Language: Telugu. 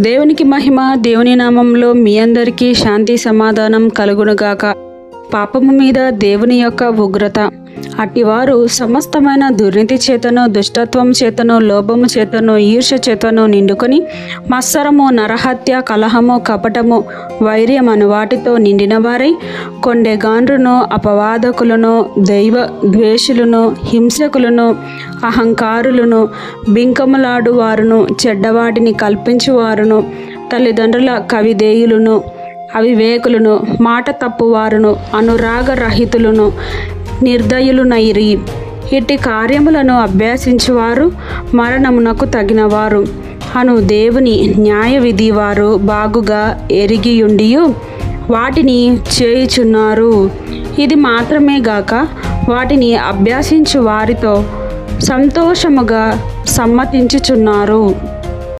దేవునికి మహిమ దేవుని నామంలో మీ అందరికీ శాంతి సమాధానం కలుగునుగాక. పాపము మీద దేవుని యొక్క ఉగ్రత. అట్టివారు సమస్తమైన దుర్నీతి చేతను దుష్టత్వం చేతను లోభము చేతను ఈర్ష చేతను నిండుకొని మత్సరము నరహత్య కలహము కపటము వైర్యం అను వాటితో నిండిన వారై కొండెగాండ్రును అపవాదకులను దైవ ద్వేషులను హింసకులను అహంకారులను బింకములాడువారును చెడ్డవాటిని కల్పించువారును తల్లిదండ్రుల కవిదేయులను అవివేకులను మాట తప్పువారును అనురాగరహితులను నిర్దయులునైరి. ఇట్టి కార్యములను అభ్యాసించువారు మరణమునకు తగినవారు. అను దేవుని న్యాయ విధి వారు బాగుగా ఎరిగియుండియు వాటిని చేయుచున్నారు. ఇది మాత్రమే గాక వాటిని అభ్యాసించు వారితో సంతోషముగా సమ్మతించుచున్నారు.